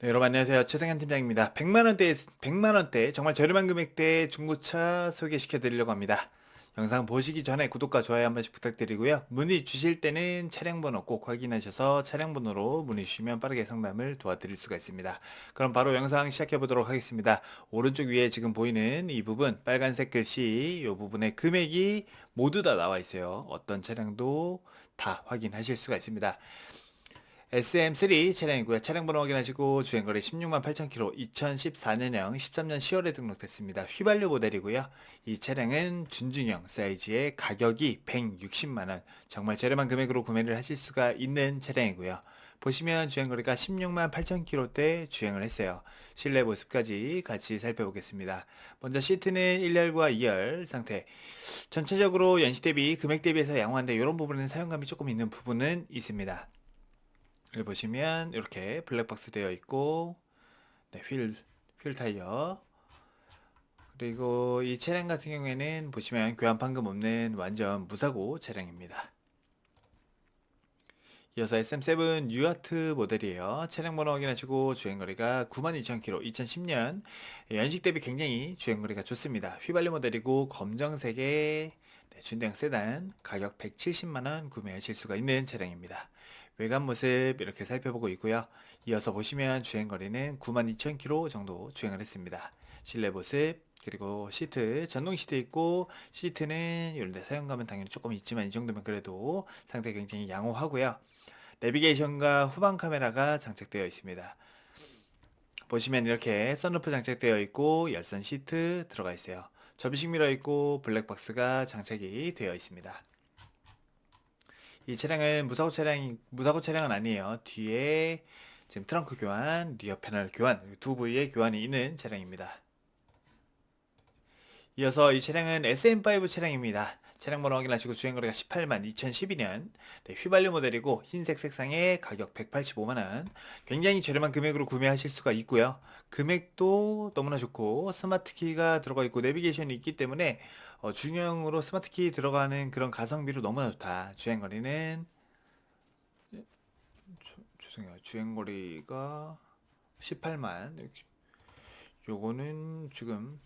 네, 여러분 안녕하세요. 최승현 팀장입니다. 100만 원대 100만 원대 정말 저렴한 금액대 중고차 소개시켜 드리려고 합니다. 영상 보시기 전에 구독과 좋아요 한 번씩 부탁드리고요. 문의 주실 때는 차량 번호 꼭 확인하셔서 차량 번호로 문의 주시면 빠르게 상담을 도와드릴 수가 있습니다. 그럼 바로 영상 시작해 보도록 하겠습니다. 오른쪽 위에 지금 보이는 이 부분 빨간색 글씨 이 부분에 금액이 모두 다 나와 있어요. 어떤 차량도 다 확인하실 수가 있습니다. SM3 차량이고요. 차량 번호 확인하시고 주행거리 16만 8천 킬로 2014년형 13년 10월에 등록됐습니다. 휘발유 모델이고요. 이 차량은 준중형 사이즈의 가격이 160만 원. 정말 저렴한 금액으로 구매를 하실 수가 있는 차량이고요. 보시면 주행거리가 16만 8천 킬로대 주행을 했어요. 실내 모습까지 같이 살펴보겠습니다. 먼저 시트는 1열과 2열 상태. 전체적으로 연식 대비 금액 대비해서 양호한데 이런 부분은 사용감이 조금 있는 부분은 있습니다. 여기 보시면 이렇게 블랙박스 되어 있고 네, 휠, 휠 타이어 그리고 이 차량 같은 경우에는 보시면 교환 판금 없는 완전 무사고 차량입니다. 이어서 SM7 뉴아트 모델이에요. 차량 번호 확인하시고 주행거리가 92,000km 2010년 연식 대비 굉장히 주행거리가 좋습니다. 휘발유 모델이고 검정색의 네, 준대형 세단 가격 170만원 구매하실 수가 있는 차량입니다. 외관 모습 이렇게 살펴보고 있고요. 이어서 보시면 주행거리는 92,000km 정도 주행을 했습니다. 실내 모습 그리고 시트 전동 시트 있고 시트는 이런데 사용감은 당연히 조금 있지만 이 정도면 그래도 상태 굉장히 양호하고요. 내비게이션과 후방 카메라가 장착되어 있습니다. 보시면 이렇게 선루프 장착되어 있고 열선 시트 들어가 있어요. 접이식 미러 있고 블랙박스가 장착이 되어 있습니다. 이 차량은 무사고 차량이 무사고 차량은 아니에요. 뒤에 지금 트렁크 교환, 리어 패널 교환 두 부위의 교환이 있는 차량입니다. 이어서 이 차량은 SM5 차량입니다. 차량 번호 확인하시고 주행거리가 18만 2012년. 네, 휘발유 모델이고 흰색 색상의 가격 185만원. 굉장히 저렴한 금액으로 구매하실 수가 있고요. 금액도 너무나 좋고 스마트키가 들어가 있고 내비게이션이 있기 때문에 어, 중형으로 스마트키 들어가는 그런 가성비로 너무나 좋다. 주행거리는 죄송해요. 주행거리가 18만. 요거는 지금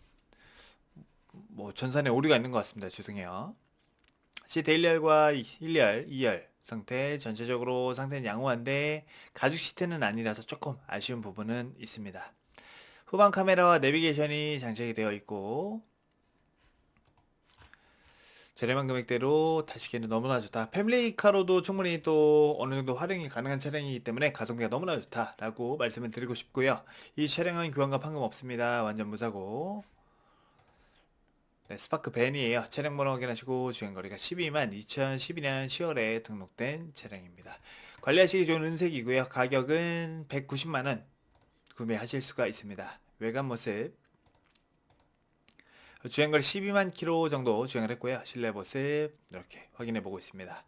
뭐 전산에 오류가 있는 것 같습니다. 죄송해요. 시트 1열과 1열, 2열 상태 전체적으로 상태는 양호한데 가죽 시트는 아니라서 조금 아쉬운 부분은 있습니다. 후방 카메라와 내비게이션이 장착이 되어 있고 저렴한 금액대로 타시기에는 너무나 좋다. 패밀리카로도 충분히 또 어느 정도 활용이 가능한 차량이기 때문에 가성비가 너무나 좋다라고 말씀을 드리고 싶고요. 이 차량은 교환과 판금 없습니다. 완전 무사고 네, 스파크 벤이에요. 차량 번호 확인하시고 주행거리가 12만 2012년 10월에 등록된 차량입니다. 관리하시기 좋은 은색이고요. 가격은 190만원 구매하실 수가 있습니다. 외관 모습 주행거리 12만 킬로 정도 주행을 했고요. 실내 모습 이렇게 확인해 보고 있습니다.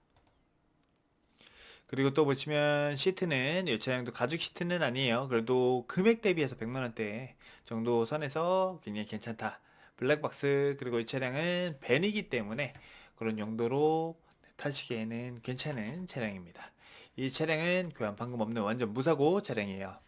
그리고 또 보시면 시트는 이 차량도 가죽 시트는 아니에요. 그래도 금액 대비해서 100만 원대 정도 선에서 굉장히 괜찮다. 블랙박스 그리고 이 차량은 벤이기 때문에 그런 용도로 타시기에는 괜찮은 차량입니다. 이 차량은 교환 판금 없는 완전 무사고 차량이에요.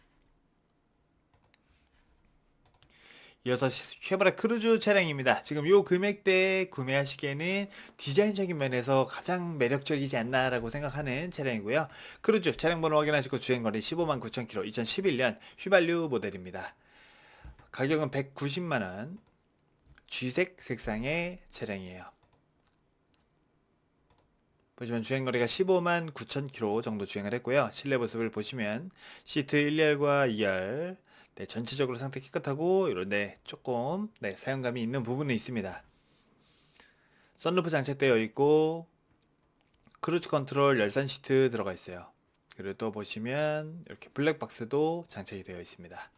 이어서 쉐보레 크루즈 차량입니다. 지금 요 금액대에 구매하시기에는 디자인적인 면에서 가장 매력적이지 않나라고 생각하는 차량이고요. 크루즈 차량 번호 확인하시고 주행거리 15만 9천 킬로 2011년 휘발유 모델입니다. 가격은 190만 원. 쥐색 색상의 차량이에요. 보시면 주행거리가 15만 9천 킬로 정도 주행을 했고요. 실내 모습을 보시면 시트 1열과 2열 네, 전체적으로 상태 깨끗하고 이런데 조금 네, 사용감이 있는 부분은 있습니다. 썬루프 장착되어 있고 크루즈 컨트롤 열선 시트 들어가 있어요. 그리고 또 보시면 이렇게 블랙박스도 장착이 되어 있습니다.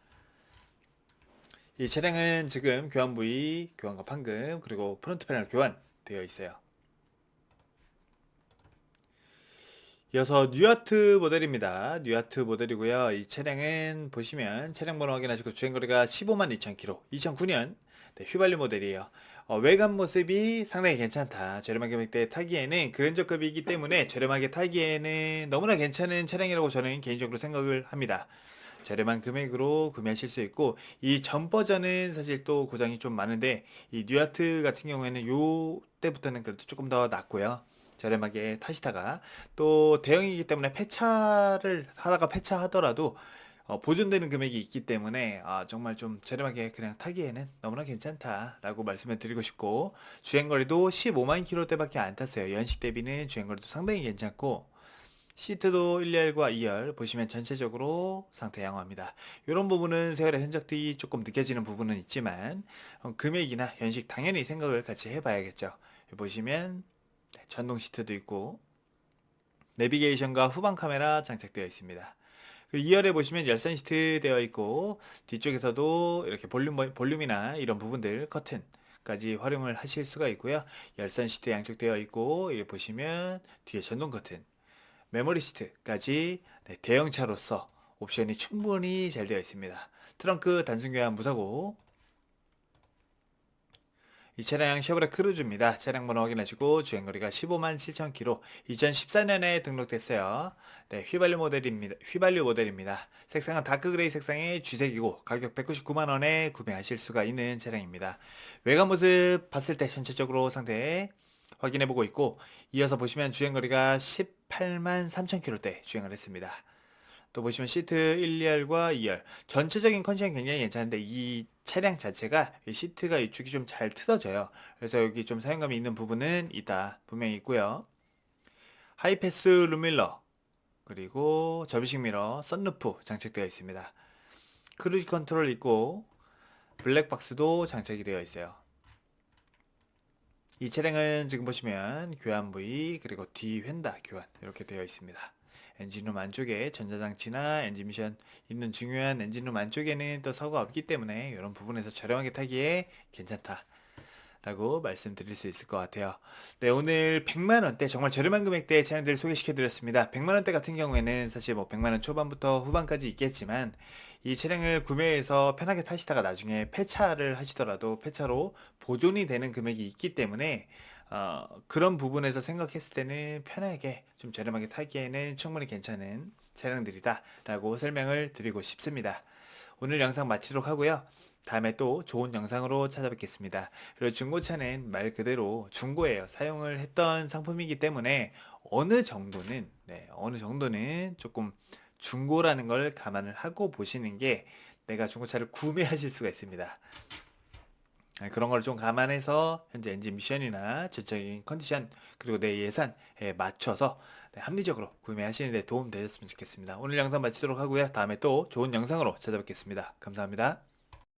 이 차량은 지금 교환 부위, 교환과 판금, 그리고 프론트 패널 교환 되어 있어요. 이어서 뉴아트 모델입니다. 뉴아트 모델이고요. 이 차량은 보시면 차량 번호 확인하시고 주행거리가 15만 2천 킬로, 2009년 네, 휘발유 모델이에요. 어, 외관 모습이 상당히 괜찮다. 저렴한 금액대에 타기에는 그랜저급이기 때문에 저렴하게 타기에는 너무나 괜찮은 차량이라고 저는 개인적으로 생각을 합니다. 저렴한 금액으로 구매하실 수 있고 이 전 버전은 사실 또 고장이 좀 많은데 이 뉴아트 같은 경우에는 요 때부터는 그래도 조금 더 낫고요. 저렴하게 타시다가 또 대형이기 때문에 폐차를 하다가 폐차하더라도 어, 보존되는 금액이 있기 때문에 아, 정말 좀 저렴하게 그냥 타기에는 너무나 괜찮다라고 말씀을 드리고 싶고 주행거리도 15만 킬로대밖에 안 탔어요. 연식 대비는 주행거리도 상당히 괜찮고 시트도 1열과 2열 보시면 전체적으로 상태 양호합니다. 이런 부분은 세월의 흔적들이 조금 느껴지는 부분은 있지만 어, 금액이나 연식 당연히 생각을 같이 해봐야겠죠. 보시면 네, 전동 시트도 있고 내비게이션과 후방 카메라 장착되어 있습니다. 그 2열에 보시면 열선 시트 되어 있고 뒤쪽에서도 이렇게 볼륨 볼륨이나 이런 부분들 커튼 까지 활용을 하실 수가 있고요. 열선 시트 양쪽 되어 있고 여기 보시면 뒤에 전동 커튼 메모리 시트까지 네, 대형차로서 옵션이 충분히 잘 되어 있습니다. 트렁크 단순 교환 무사고 이 차량 쉐보레 크루즈입니다. 차량 번호 확인하시고 주행거리가 15만 7천 킬로 2014년에 등록됐어요. 네, 휘발유 모델입니다. 휘발유 모델입니다. 색상은 다크 그레이 색상의 쥐색이고 가격 199만 원에 구매하실 수가 있는 차량입니다. 외관 모습 봤을 때 전체적으로 상태 확인해 보고 있고 이어서 보시면 주행거리가 18만 3천 킬로대 주행을 했습니다. 또 보시면 시트 1, 2열과 2열 전체적인 컨디션 굉장히 괜찮은데 이 차량 자체가 이 시트가 이쪽이 좀 잘 틀어져요. 그래서 여기 좀 사용감이 있는 부분은 있다 분명히 있고요. 하이패스 룸밀러 그리고 접이식 미러, 썬루프 장착되어 있습니다. 크루즈 컨트롤 있고 블랙박스도 장착이 되어 있어요. 이 차량은 지금 보시면 교환 부위 그리고 뒤 휀다 교환 이렇게 되어 있습니다. 엔진룸 안쪽에 전자장치나 엔진 미션 있는 중요한 엔진룸 안쪽에는 또 사고가 없기 때문에 이런 부분에서 저렴하게 타기에 괜찮다. 라고 말씀드릴 수 있을 것 같아요. 네, 오늘 100만원대, 정말 저렴한 금액대 차량들 소개시켜 드렸습니다. 100만원대 같은 경우에는 사실 뭐 100만원 초반부터 후반까지 있겠지만, 이 차량을 구매해서 편하게 타시다가 나중에 폐차를 하시더라도 폐차로 보존이 되는 금액이 있기 때문에, 어, 그런 부분에서 생각했을 때는 편하게 좀 저렴하게 타기에는 충분히 괜찮은 차량들이다. 라고 설명을 드리고 싶습니다. 오늘 영상 마치도록 하고요. 다음에 또 좋은 영상으로 찾아뵙겠습니다. 그리고 중고차는 말 그대로 중고예요. 사용을 했던 상품이기 때문에 어느 정도는 네, 어느 정도는 조금 중고라는 걸 감안을 하고 보시는 게 내가 중고차를 구매하실 수가 있습니다. 네, 그런 걸 좀 감안해서 현재 엔진 미션이나 전적인 컨디션 그리고 내 예산에 맞춰서 네, 합리적으로 구매하시는 데 도움 되셨으면 좋겠습니다. 오늘 영상 마치도록 하고요. 다음에 또 좋은 영상으로 찾아뵙겠습니다. 감사합니다.